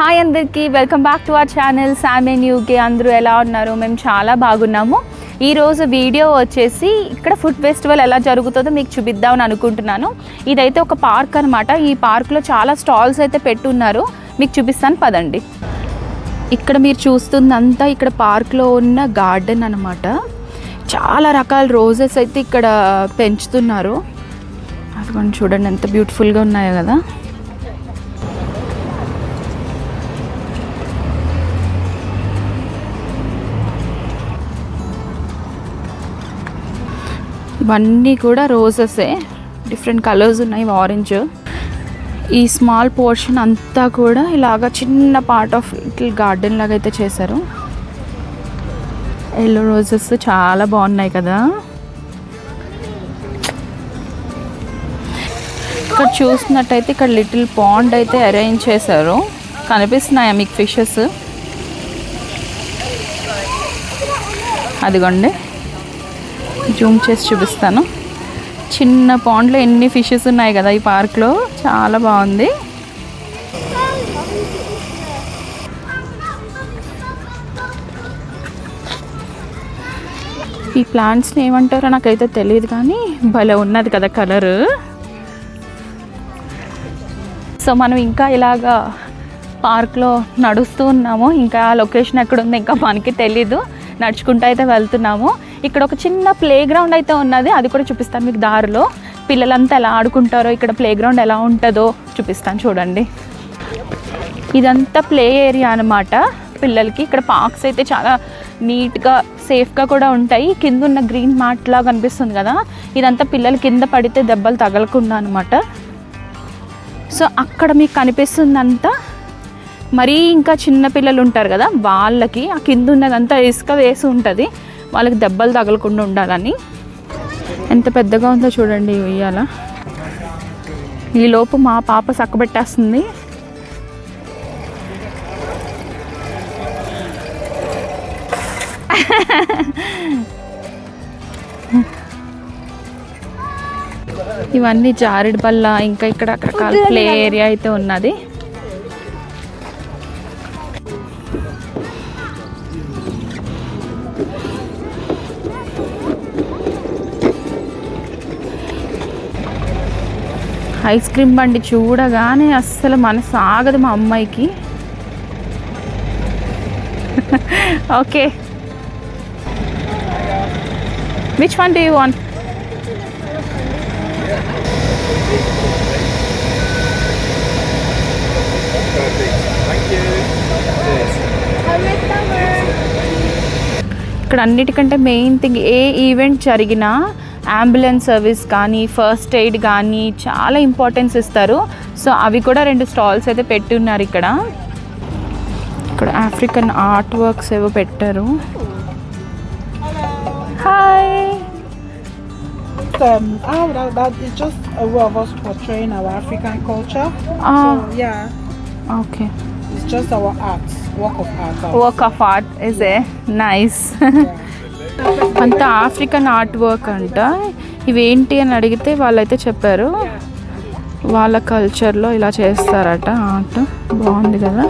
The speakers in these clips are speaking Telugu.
హాయ్ అందరికీ welcome back to our channel. సామెన్ UK అందరూ ఎలా ఉన్నారు? మేము చాలా బాగున్నాము. ఈరోజు వీడియో వచ్చేసి ఇక్కడ ఫుడ్ ఫెస్టివల్ ఎలా జరుగుతుందో మీకు చూపిద్దామని అనుకుంటున్నాను. ఇదైతే ఒక పార్క్ అనమాట ఈ పార్క్లో చాలా స్టాల్స్ అయితే పెట్టున్నారు. మీకు చూపిస్తాను పదండి. ఇక్కడ మీరు చూస్తుందంతా ఇక్కడ పార్క్లో ఉన్న గార్డెన్ అనమాట చాలా రకాల రోజెస్ అయితే ఇక్కడ పెంచుతున్నారు. అదిగోండి చూడండి ఎంత బ్యూటిఫుల్గా ఉన్నాయో కదా. ఇవన్నీ కూడా రోజెసే డిఫరెంట్ కలర్స్ ఉన్నాయి ఆరెంజ్ ఈ స్మాల్ పోర్షన్ అంతా కూడా ఇలాగ చిన్న పార్ట్ ఆఫ్ లిటిల్ గార్డెన్ లాగా అయితే చేశారు. ఎల్లో రోజెస్ చాలా బాగున్నాయి కదా. ఇక్కడ చూసినట్టయితే ఇక్కడ లిటిల్ పాండ్ అయితే అరేంజ్ చేశారు. కనిపిస్తున్నాయా మీకు ఫిషెస్ అదిగోండి. జూమ్ చేసి చూపిస్తాను. చిన్న పాండ్లో ఎన్ని ఫిషెస్ ఉన్నాయి కదా ఈ పార్క్లో చాలా బాగుంది. ఈ ప్లాంట్స్ని ఏమంటారో నాకైతే తెలియదు కానీ భలే ఉన్నది కదా కలరు సో మనం ఇంకా ఇలాగా పార్క్లో నడుస్తూ ఉన్నాము. ఇంకా ఆ లొకేషన్ ఎక్కడ ఉంది ఇంకా మనకి తెలీదు. నడుచుకుంటూ అయితే వెళ్తున్నాము. ఇక్కడ ఒక చిన్న ప్లే గ్రౌండ్ అయితే ఉన్నది అది కూడా చూపిస్తాను మీకు దారిలో. పిల్లలంతా ఎలా ఆడుకుంటారో ఇక్కడ ప్లే గ్రౌండ్ ఎలా ఉంటుందో చూపిస్తాను చూడండి. ఇదంతా ప్లే ఏరియా అనమాట పిల్లలకి ఇక్కడ పార్క్స్ అయితే చాలా నీట్గా సేఫ్గా కూడా ఉంటాయి. కింద ఉన్న గ్రీన్ మ్యాట్ లాగా కనిపిస్తుంది కదా. ఇదంతా పిల్లలు కింద పడితే దెబ్బలు తగలకుండా అనమాట సో అక్కడ మీకు కనిపిస్తుందంతా మరీ ఇంకా చిన్న పిల్లలు ఉంటారు కదా వాళ్ళకి ఆ కింద ఉన్నదంతా ఇసుక వేసి ఉంటుంది. వాళ్ళకి దెబ్బలు తగలకుండా ఉండాలని. ఎంత పెద్దగా ఉందో చూడండి ఉయ్యాల ఈ లోపు మా పాప సక్కబెట్టేస్తుంది. ఇవన్నీ జారుడు బల్ల ఇంకా ఇక్కడ రకరకాల ప్లే ఏరియా అయితే ఉన్నది. ఐస్ క్రీమ్ బండి చూడగానే అస్సలు మనసు ఆగదు మా అమ్మాయికి. Okay. Which one do you want ఇక్కడ అన్నిటికంటే మెయిన్ థింగ్ ఏ ఈవెంట్ జరిగినా అంబులెన్స్ సర్వీస్ కానీ ఫస్ట్ ఎయిడ్ కానీ చాలా ఇంపార్టెన్స్ ఇస్తారు. సో అవి కూడా రెండు స్టాల్స్ అయితే పెట్టి ఉన్నారు ఇక్కడ. ఇక్కడ ఆఫ్రికన్ ఆర్ట్ వర్క్స్ ఏవో పెట్టారు. Hi um, oh, that, that is just a way of us portraying our African culture. Ah. So yeah, okay it's just our art, work of art. Work of art is a nice అంతా ఆఫ్రికన్ ఆర్ట్ వర్క్ అంట. ఇవేంటి అని అడిగితే వాళ్ళైతే చెప్పారు. వాళ్ళ కల్చర్లో ఇలా చేస్తారట ఆర్ట్. బాగుంది కదా.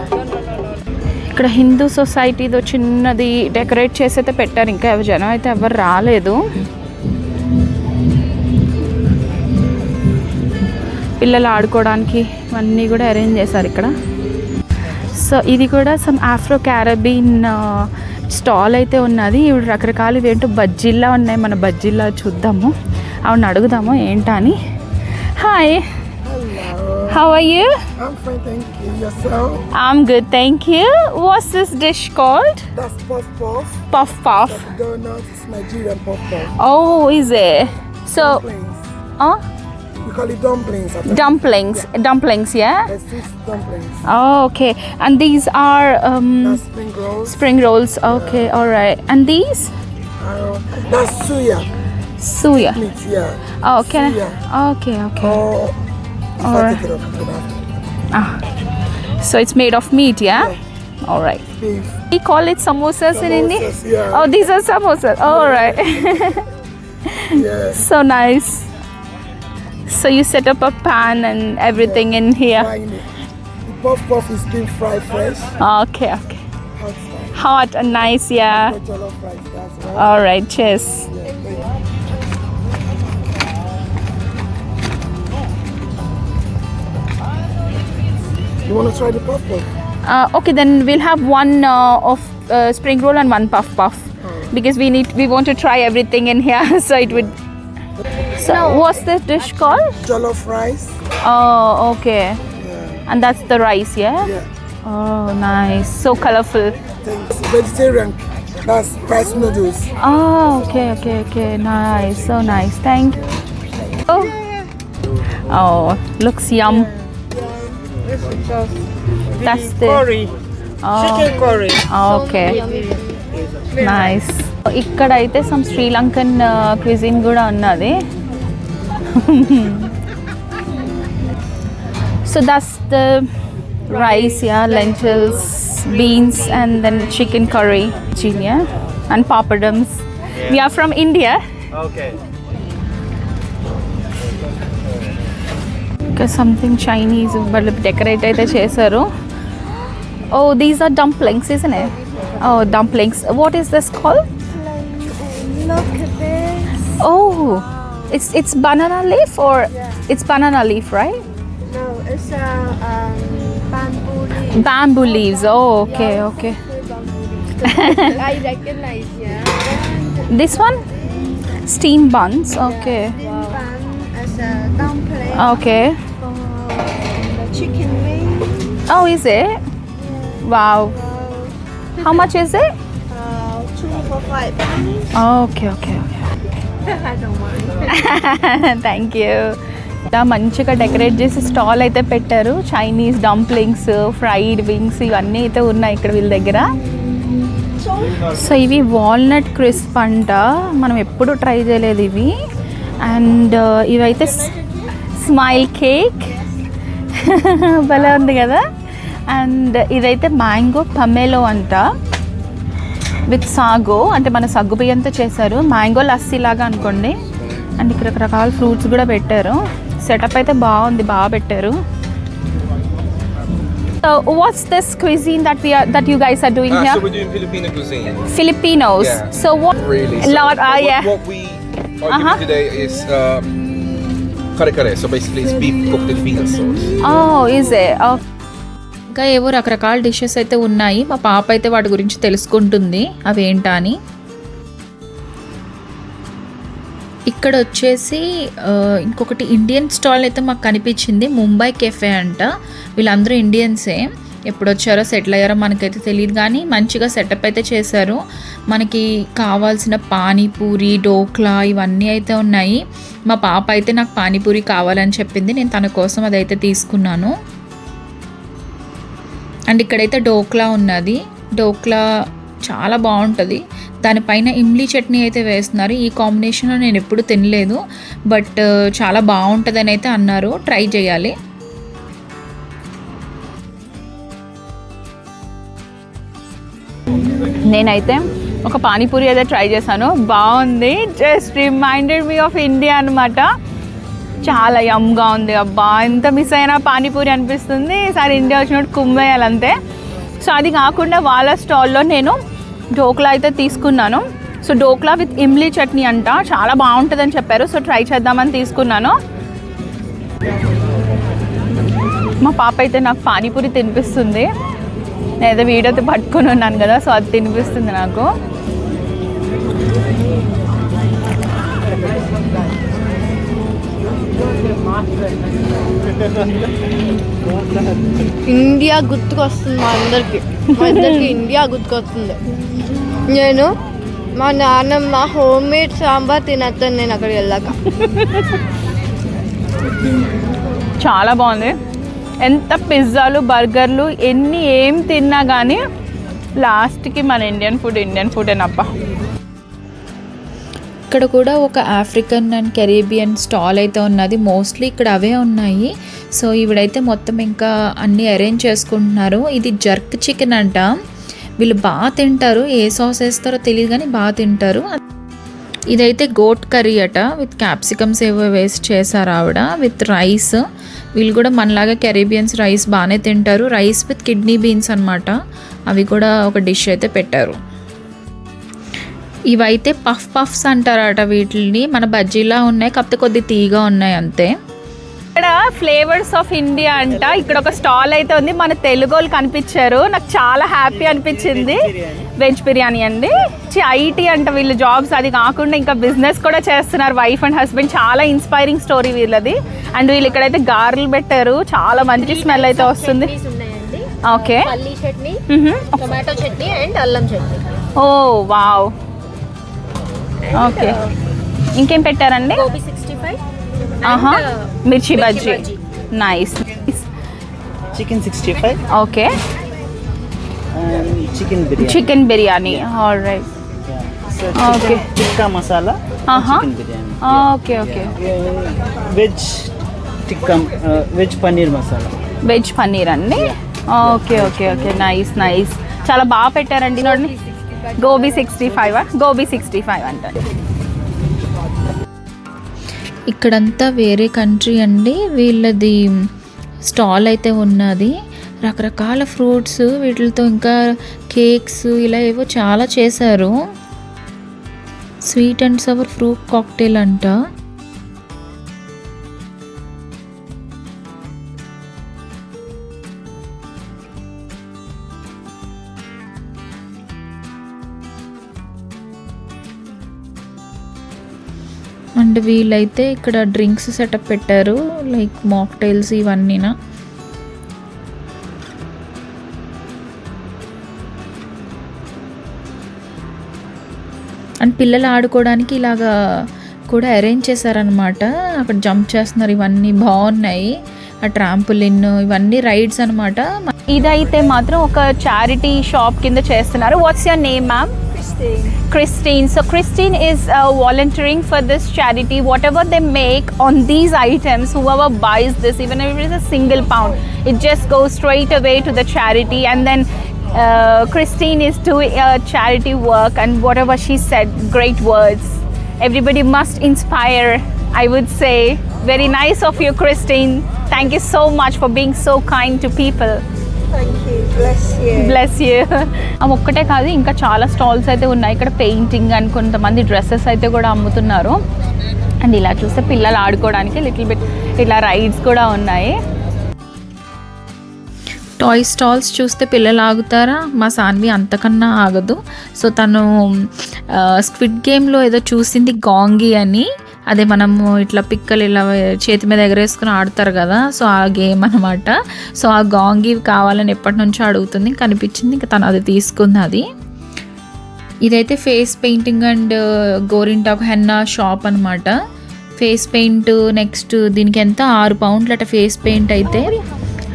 ఇక్కడ హిందూ సొసైటీదో చిన్నది డెకరేట్ చేసి అయితే పెట్టారు. ఇంకా ఎవరు జనం అయితే ఎవరు రాలేదు. పిల్లలు ఆడుకోవడానికి ఇవన్నీ కూడా అరేంజ్ చేశారు ఇక్కడ. సో ఇది కూడా సమ్ ఆఫ్రో క్యారబీన్ స్టాల్ అయితే ఉన్నది. ఇవి రకరకాలు ఏంటో బజ్జీల్లా ఉన్నాయి. మన బజ్జీల్లా చూద్దాము. ఆవిడ అడుగుదాము ఏంటా అని hi how are you? I'm good thank you what's this dish called. Puff puff. Oh is a so. We call it dumplings. Dumplings dumplings yeah There's six dumplings. oh okay and these are um, spring rolls. spring rolls okay all right and these Uh, that's suya. suya Meat, yeah. oh can Suya. I, okay okay Oh, it off, I'm gonna have Ah, so it's made of meat, yeah? All right. beef. We call it samosas, in India. Yeah. Oh, these are samosas. All right. Yes. so nice. So you set up a pan and everything yeah, in here. The puff puff is being fried fresh. Okay, okay. Hot and nice, yeah. All right, cheers. You want to try the puff puff? Uh, okay, then we'll have one uh, of uh, spring roll and one puff puff, oh. because we need we want to try everything in here, so it would so what's this dish called Jollof rice. oh okay Yeah. and that's the rice yeah Yeah. oh nice so colorful Thanks. Vegetarian. That's rice noodles. oh okay okay okay nice so nice thank you oh oh looks yum This is just that's the curry, oh chicken curry. okay nice ఇక్కడ అయితే సమ్ శ్రీలంకన్ క్విజిన్ కూడా ఉన్నది So this the rice yeah lentils beans and then chicken curry zinnia and papadums we're from India Okay. ఇంకా సంథింగ్ చైనీస్ వాళ్ళు డెకరేట్ అయితే చేశారు oh these are dumplings is oh dumplings what is this call Look at this. Oh, it's it's banana leaf or it's banana leaf, right? No, it's a um, bamboo leaf. Bamboo leaves. Oh, okay, okay. I recognize, yeah. This one, steam buns. Okay, Bun as a dumpling okay. for the chicken wing. Oh, is it? Wow. How much is it? Uh, two for five pennies. Okay, okay, thank you ఇలా మంచిగా డెకరేట్ చేసి స్టాల్ అయితే పెట్టారు. చైనీస్ డంప్లింగ్స్ ఫ్రైడ్ వింగ్స్ ఇవన్నీ అయితే ఉన్నాయి ఇక్కడ వీళ్ళ దగ్గర. సో ఇవి వాల్నట్ క్రిస్ప్ అంట. మనం ఎప్పుడు ట్రై చేయలేదు ఇవి. అండ్ uh, ఇవైతే స్మైల్ కేక్ భలే ఉంది కదా? అండ్ ఇదైతే మ్యాంగో పమేలో అంట. విత్ సాగో అంటే మన సగ్గు బియ్యంతో చేశారు మ్యాంగో లస్సీ లాగా అనుకోండి అండ్ ఇక్కడ రకరకాల ఫ్రూట్స్ కూడా పెట్టారు సెటప్ అయితే బాగుంది బాగా పెట్టారు what's this cuisine that we that you guys are doing Ah, so here we're doing Filipino cuisine. Filipinos. Yeah. So what? Really. So Lot, ah, what, yeah. What we are Uh-huh. doing today is uh, kare kare. So basically, it's beef cooked in peanut sauce. Oh, is it? Oh. ఇంకా ఏవో రకరకాల డిషెస్ అయితే ఉన్నాయి. మా పాప అయితే వాటి గురించి తెలుసుకుంటుంది. అవి ఏంటా అని. ఇక్కడ వచ్చేసి ఇంకొకటి ఇండియన్ స్టాల్ అయితే మాకు కనిపించింది. ముంబై కెఫే అంట. వీళ్ళందరూ ఇండియన్సే ఎప్పుడు వచ్చారో సెటిల్ అయ్యారో మనకైతే తెలియదు కానీ మంచిగా సెటప్ అయితే చేశారు. మనకి కావాల్సిన పానీపూరి డోక్లా ఇవన్నీ అయితే ఉన్నాయి. మా పాప అయితే నాకు పానీపూరి కావాలని చెప్పింది. నేను తన కోసం అదైతే తీసుకున్నాను. అండ్ ఇక్కడైతే డోక్లా ఉన్నది. డోక్లా చాలా బాగుంటుంది. దానిపైన ఇమ్లీ చట్నీ అయితే వేస్తున్నారు. ఈ కాంబినేషన్లో నేను ఎప్పుడు తినలేదు. బట్ చాలా బాగుంటుందని అయితే అన్నారు. ట్రై చేయాలి. నేనైతే ఒక పానీపూరి అయితే ట్రై చేశాను. బాగుంది. Just reminded me of India అనమాట చాలా యమ్గా ఉంది అబ్బా. ఎంత మిస్ అయినా పానీపూరి అనిపిస్తుంది. ఈసారి ఇండియా వచ్చినట్టు కుమ్మేయాలంతే సో అది కాకుండా వాళ్ళ స్టాల్లో నేను డోక్లా అయితే తీసుకున్నాను. సో డోక్లా విత్ ఇమ్లీ చట్నీ అంట. చాలా బాగుంటుందని చెప్పారు. సో ట్రై చేద్దామని తీసుకున్నాను. మా పాప అయితే నాకు పానీపూరి తినిపిస్తుంది. నేనైతే వీడియోతో పట్టుకొని ఉన్నాను కదా సో అది తినిపిస్తుంది నాకు. ఇండియా గుర్తుకొస్తుంది మా అందరికి. మా అందరికి ఇండియా గుర్తుకొస్తుంది. నేను మా నాన్నమ్మ హోమ్ మేడ్ సాంబార్ తినొస్తాను నేను అక్కడికి వెళ్ళాక. చాలా బాగుంది. ఎంత పిజ్జాలు బర్గర్లు ఎన్ని ఏం తిన్నా కానీ లాస్ట్కి మన ఇండియన్ ఫుడ్ ఇండియన్ ఫుడ్ ఏనప్పా ఇక్కడ కూడా ఒక ఆఫ్రికన్ అండ్ కెరీబియన్ స్టాల్ అయితే ఉన్నది. మోస్ట్లీ ఇక్కడ అవే ఉన్నాయి. సో ఇవిడైతే మొత్తం ఇంకా అన్నీ అరేంజ్ చేసుకుంటున్నారు. ఇది జర్క్ చికెన్ అంట. వీళ్ళు బాగా తింటారు. ఏ సాస్ వేస్తారో తెలియదు కానీ బాగా తింటారు. ఇదైతే గోట్ కర్రీ అట. విత్ క్యాప్సికమ్స్ ఏవో వేసి చేశారు ఆవిడ. విత్ రైస్ వీళ్ళు కూడా మనలాగా కెరీబియన్స్ రైస్ బాగానే తింటారు. రైస్ విత్ కిడ్నీ బీన్స్ అన్నమాట. అవి కూడా ఒక డిష్ అయితే పెట్టారు. ఇవైతే పఫ్ పఫ్స్ అంటారట వీటిని మన బజ్జీలా ఉన్నాయి కాకపోతే కొద్ది తీగా ఉన్నాయి అంతే. ఇక్కడ ఫ్లేవర్స్ ఆఫ్ ఇండియా అంట. ఇక్కడ ఒక స్టాల్ అయితే ఉంది మన తెలుగు వాళ్ళు కనిపించారు. నాకు చాలా హ్యాపీ అనిపించింది. వెజ్ బిర్యానీ అండి. ఐటీ అంట వీళ్ళు జాబ్స్ అది కాకుండా ఇంకా బిజినెస్ కూడా చేస్తున్నారు వైఫ్ అండ్ హస్బెండ్. చాలా ఇన్స్పైరింగ్ స్టోరీ వీళ్ళది. అండ్ వీళ్ళు ఇక్కడైతే గారెలు పెట్టారు. చాలా మంచి స్మెల్ అయితే వస్తుంది. ఓకే. పల్లీ చట్నీ టొమాటో చట్నీ అండ్ అల్లం చట్నీ. ఓ వావ్. ఓకే ఇంకేం పెట్టారండి గోబీ సిక్స్టీ ఫైవ్ ఆహా మిర్చి bajji. Nice Chicken 65 okay and chicken biryani. Chicken biryani all right and Uh-huh. Chicken biryani. Okay okay Uh, tikka, uh, veg paneer masala. Veg paneer అండి okay okay okay nice nice చాలా బాగా పెట్టారండి నోడిని gobi sixty five gobi sixty five అంట. ఇక్కడంతా వేరే కంట్రీ అండి. వీళ్ళది స్టాల్ అయితే ఉన్నది. రకరకాల ఫ్రూట్స్ వీటితో ఇంకా కేక్స్ ఇలా ఏవో చాలా చేశారు. Sweet and sour fruit cocktail అంట. అండ్ వీళ్ళైతే ఇక్కడ డ్రింక్స్ సెటప్ పెట్టారు లైక్ మాక్టైల్స్ ఇవన్నీనా. అండ్ పిల్లలు ఆడుకోవడానికి ఇలాగా కూడా అరేంజ్ చేశారనమాట అక్కడ జంప్ చేస్తున్నారు ఇవన్నీ బాగున్నాయి. ఆ ట్రాంపులిన్ ఇవన్నీ రైడ్స్ అనమాట ఇదైతే మాత్రం ఒక చారిటీ షాప్ కింద చేస్తున్నారు. What's your name ma'am Christine. Christine. So Christine is uh, volunteering for this charity. Whatever they make on these items, whoever buys this, even if it is a single pound, it just goes straight away to the charity. And then uh, Christine is doing uh, charity work, and whatever she said, great words. Everybody must inspire. I would say, very nice of you, Christine. Thank you so much for being so kind to people. Thank you. Bless you అవి ఒక్కటే కాదు ఇంకా చాలా స్టాల్స్ అయితే ఉన్నాయి. ఇక్కడ పెయింటింగ్ అని కొంతమంది డ్రెస్సెస్ అయితే కూడా అమ్ముతున్నారు. అండ్ ఇలా చూస్తే పిల్లలు ఆడుకోవడానికి లిటిల్ బిట్ ఇలా రైడ్స్ కూడా ఉన్నాయి. టాయ్ స్టాల్స్ చూస్తే పిల్లలు ఆగుతారా? మా సాన్వి అంతకన్నా ఆగదు. సో తను స్క్విడ్ గేమ్లో ఏదో చూసింది గాంగి అని. అదే మనము ఇట్లా పిక్కలు ఇలా చేతి మీద ఎగరేసుకుని ఆడతారు కదా సో ఆ గేమ్ అనమాట సో ఆ గాంగి కావాలని ఎప్పటి నుంచో అడుగుతుంది కనిపించింది ఇంకా తను అది తీసుకుంది అది ఇదైతే ఫేస్ పెయింటింగ్ అండ్ గోరింటాకు హెన్నా షాప్ అనమాట ఫేస్ పెయింట్ నెక్స్ట్ దీనికి ఎంత? ఆరు పౌండ్లు అట ఫేస్ పెయింట్ అయితే.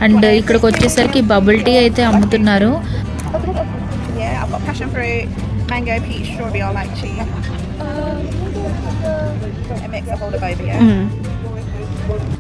అండ్ ఇక్కడికి వచ్చేసరికి బబుల్ టీ అయితే అమ్ముతున్నారు. Mango, peach, strawberry, or lychee. and makes a hold of over here. Mm.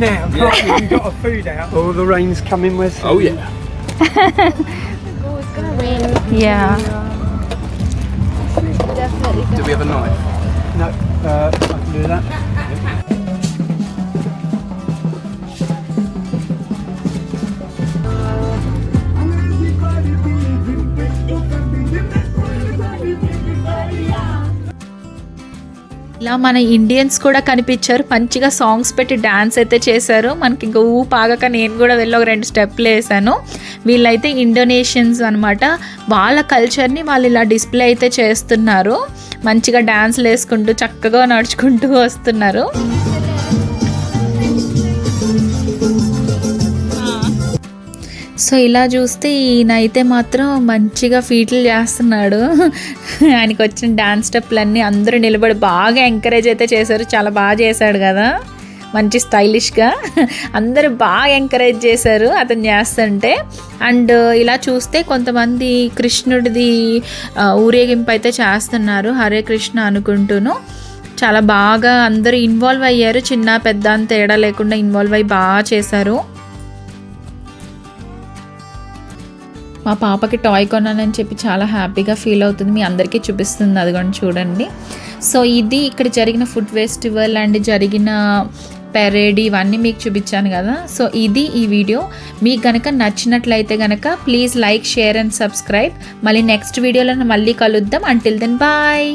now, yeah. right? You've got our food out. Oh, the rain's coming, Wesley. Oh, yeah. it's going to rain. Yeah. Definitely. Do we have a knife? No, uh, I can do that. ఇలా మన ఇండియన్స్ కూడా కనిపించారు. మంచిగా సాంగ్స్ పెట్టి డ్యాన్స్ అయితే చేశారు. మనకి ఇంకా పాగక నేను కూడా వెళ్ళి ఒక రెండు స్టెప్లు వేసాను వీళ్ళైతే ఇండోనేషియన్స్ అనమాట వాళ్ళ కల్చర్ని వాళ్ళు ఇలా డిస్ప్లే అయితే చేస్తున్నారు. మంచిగా డ్యాన్స్లు వేసుకుంటూ చక్కగా నడుచుకుంటూ వస్తున్నారు. సో ఇలా చూస్తే ఈయన అయితే మాత్రం మంచిగా ఫీట్లు చేస్తున్నాడు. ఆయనకు వచ్చిన డాన్స్ స్టెప్లన్నీ అందరూ నిలబడి బాగా ఎంకరేజ్ అయితే చేశారు. చాలా బాగా చేశాడు కదా. మంచి స్టైలిష్గా అందరూ బాగా ఎంకరేజ్ చేశారు అతను చేస్తుంటే. అండ్ ఇలా చూస్తే కొంతమంది కృష్ణుడిది ఊరేగింపు అయితే చేస్తున్నారు. హరే కృష్ణ అనుకుంటూను. చాలా బాగా అందరూ ఇన్వాల్వ్ అయ్యారు. చిన్న పెద్ద అంత తేడా లేకుండా ఇన్వాల్వ్ అయ్యి బాగా చేశారు. మా పాపకి టాయ్ కొన్నానని చెప్పి చాలా హ్యాపీగా ఫీల్ అవుతుంది. మీ అందరికీ చూపిస్తుంది. అది కూడా చూడండి. సో ఇది ఇక్కడ జరిగిన ఫుడ్ ఫెస్టివల్ అండ్ జరిగిన పెరేడ్ ఇవన్నీ మీకు చూపించాను కదా. సో ఇది ఈ వీడియో. మీకు కనుక నచ్చినట్లయితే కనుక please like share and subscribe. మళ్ళీ నెక్స్ట్ వీడియోలో మళ్ళీ కలుద్దాం. Until then bye